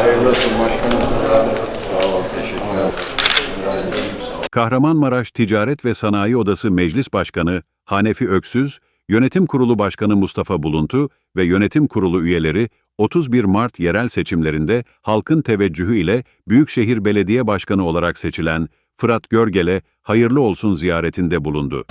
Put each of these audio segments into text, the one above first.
Hayırlı olsun başkanım. Sağ. Kahramanmaraş Ticaret ve Sanayi Odası Meclis Başkanı Hanefi Öksüz, Yönetim Kurulu Başkanı Mustafa Buluntu ve Yönetim Kurulu üyeleri 31 Mart yerel seçimlerinde halkın teveccühü ile Büyükşehir Belediye Başkanı olarak seçilen Fırat Görgel'e hayırlı olsun ziyaretinde bulundu.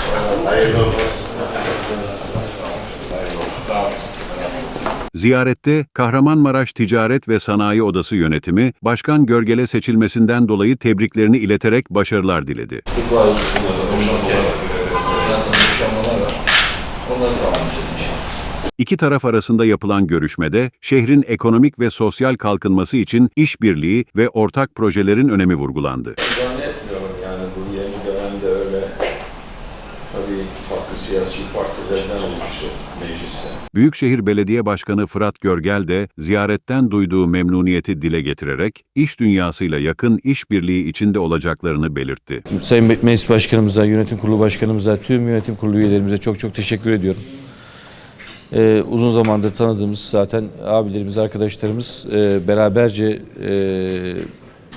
Ziyarette Kahramanmaraş Ticaret ve Sanayi Odası yönetimi Başkan Görgel'e seçilmesinden dolayı tebriklerini ileterek başarılar diledi. İki taraf arasında yapılan görüşmede şehrin ekonomik ve sosyal kalkınması için işbirliği ve ortak projelerin önemi vurgulandı. Farklı siyasi partilerden oluştu mecliste. Büyükşehir Belediye Başkanı Fırat Görgel de ziyaretten duyduğu memnuniyeti dile getirerek iş dünyasıyla yakın işbirliği içinde olacaklarını belirtti. Sayın Meclis Başkanımıza, Yönetim Kurulu Başkanımıza, tüm yönetim kurulu üyelerimize çok çok teşekkür ediyorum. Ee, uzun zamandır tanıdığımız zaten abilerimiz, arkadaşlarımız e, beraberce e,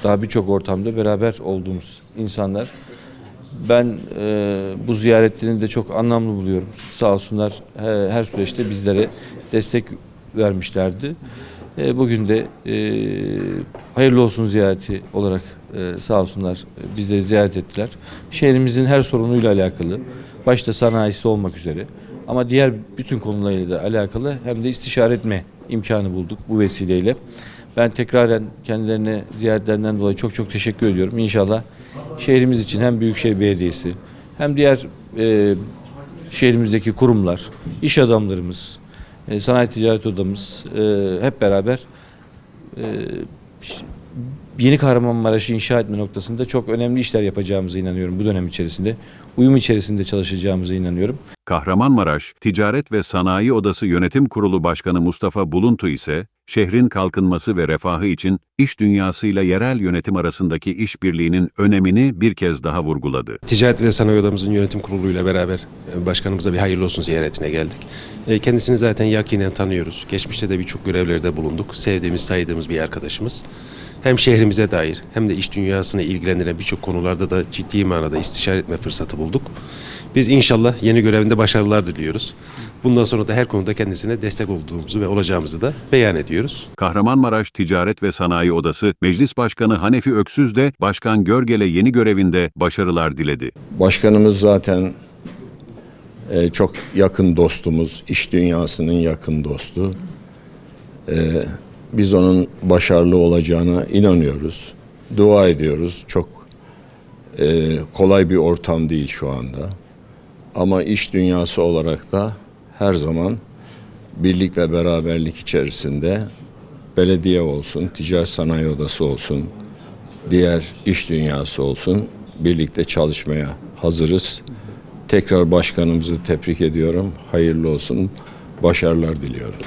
daha birçok ortamda beraber olduğumuz insanlar. Ben e, bu ziyaretlerini de çok anlamlı buluyorum. Sağ olsunlar he- her süreçte bizlere destek vermişlerdi. E, bugün de e, hayırlı olsun ziyareti olarak e, sağ olsunlar bizleri ziyaret ettiler. Şehrimizin her sorunuyla alakalı, başta sanayisi olmak üzere ama diğer bütün konularıyla da alakalı hem de istişare etme imkanı bulduk bu vesileyle. Ben tekraren kendilerine ziyaretlerinden dolayı çok çok teşekkür ediyorum. İnşallah şehrimiz için hem Büyükşehir Belediyesi hem diğer e, şehrimizdeki kurumlar, iş adamlarımız, e, sanayi ticaret odamız e, hep beraber e, yeni Kahramanmaraş'ı inşa etme noktasında çok önemli işler yapacağımıza inanıyorum bu dönem içerisinde. Uyum içerisinde çalışacağımıza inanıyorum. Kahramanmaraş Ticaret ve Sanayi Odası Yönetim Kurulu Başkanı Mustafa Buluntu ise şehrin kalkınması ve refahı için iş dünyasıyla yerel yönetim arasındaki işbirliğinin önemini bir kez daha vurguladı. Ticaret ve Sanayi Odamızın yönetim kuruluyla beraber e, başkanımıza bir hayırlı olsun ziyaretine geldik. E, Kendisini zaten yakinen tanıyoruz. Geçmişte de birçok görevlerde bulunduk. Sevdiğimiz, saydığımız bir arkadaşımız. Hem şehrimize dair hem de iş dünyasını ilgilendiren birçok konularda da ciddi manada istişare etme fırsatı bulduk. Biz inşallah yeni görevinde başarılar diliyoruz. Bundan sonra da her konuda kendisine destek olduğumuzu ve olacağımızı da beyan ediyoruz. Kahramanmaraş Ticaret ve Sanayi Odası Meclis Başkanı Hanefi Öksüz de Başkan Görgel'e yeni görevinde başarılar diledi. Başkanımız zaten e, çok yakın dostumuz, iş dünyasının yakın dostu. E, biz onun başarılı olacağına inanıyoruz. Dua ediyoruz. Çok e, kolay bir ortam değil şu anda. Ama iş dünyası olarak da her zaman birlik ve beraberlik içerisinde belediye olsun, ticaret sanayi odası olsun, diğer iş dünyası olsun birlikte çalışmaya hazırız. Tekrar başkanımızı tebrik ediyorum. Hayırlı olsun. Başarılar diliyorum.